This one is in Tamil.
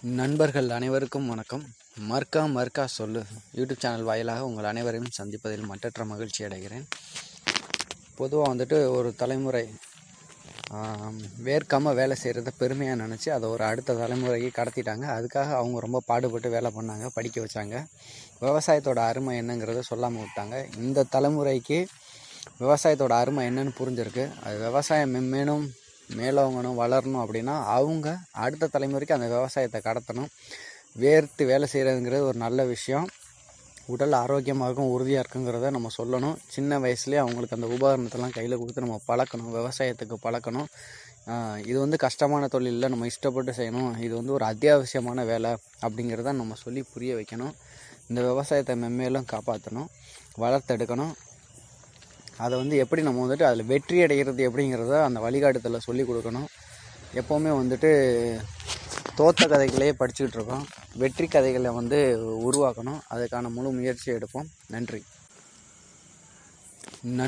நண்பர்கள் அனைவருக்கும் வணக்கம். மர்க்கா மர்க்கா சொல்லு. யூடியூப் சேனல் வாயிலாக உங்கள் அனைவரையும் சந்திப்பதில் மற்றற்ற மகிழ்ச்சி அடைகிறேன். பொதுவாக வந்துட்டு ஒரு தலைமுறை வேர்க்காமல் வேலை செய்கிறத பெருமையாக நினச்சி அதை ஒரு அடுத்த தலைமுறைக்கு கடத்திட்டாங்க. அதுக்காக அவங்க ரொம்ப பாடுபட்டு வேலை பண்ணாங்க படிக்க வச்சாங்க. விவசாயத்தோட அருமை என்னங்கிறத சொல்லாமல் விட்டாங்க. இந்த தலைமுறைக்கு விவசாயத்தோட அருமை என்னன்னு புரிஞ்சிருக்கு. அது விவசாயம் மென்மேலும் மேலோங்கணும் வளரணும் அப்படின்னா அவங்க அடுத்த தலைமுறைக்கு அந்த விவசாயத்தை கடத்தணும். வேர்த்து வேலை செய்கிறதுங்கிறது ஒரு நல்ல விஷயம். உடல் ஆரோக்கியமாக இருக்கும் உறுதியாக இருக்குங்கிறத நம்ம சொல்லணும். சின்ன வயசுலேயே அவங்களுக்கு அந்த உபகரணத்தெல்லாம் கையில் கொடுத்து நம்ம பழக்கணும் விவசாயத்துக்கு பழக்கணும். இது வந்து கஷ்டமான தொழில் இல்லை நம்ம இஷ்டப்பட்டு செய்யணும். இது வந்து ஒரு அத்தியாவசியமான வேலை அப்படிங்கிறத நம்ம சொல்லி புரிய வைக்கணும். இந்த விவசாயத்தை மென்மேலும் காப்பாற்றணும் வளர்த்தெடுக்கணும். அதை வந்து எப்படி நம்ம வந்துட்டு அதில் வெற்றி அடைகிறது எப்படிங்கிறத அந்த வழிகாட்டுதலை சொல்லி கொடுக்கணும். எப்போவுமே வந்துட்டு தோத்த கதைகளையே படிச்சுக்கிட்டு இருக்கோம். வெற்றி கதைகளை வந்து உருவாக்கணும். அதுக்கான முழு முயற்சி எடுப்போம். நன்றி. நன்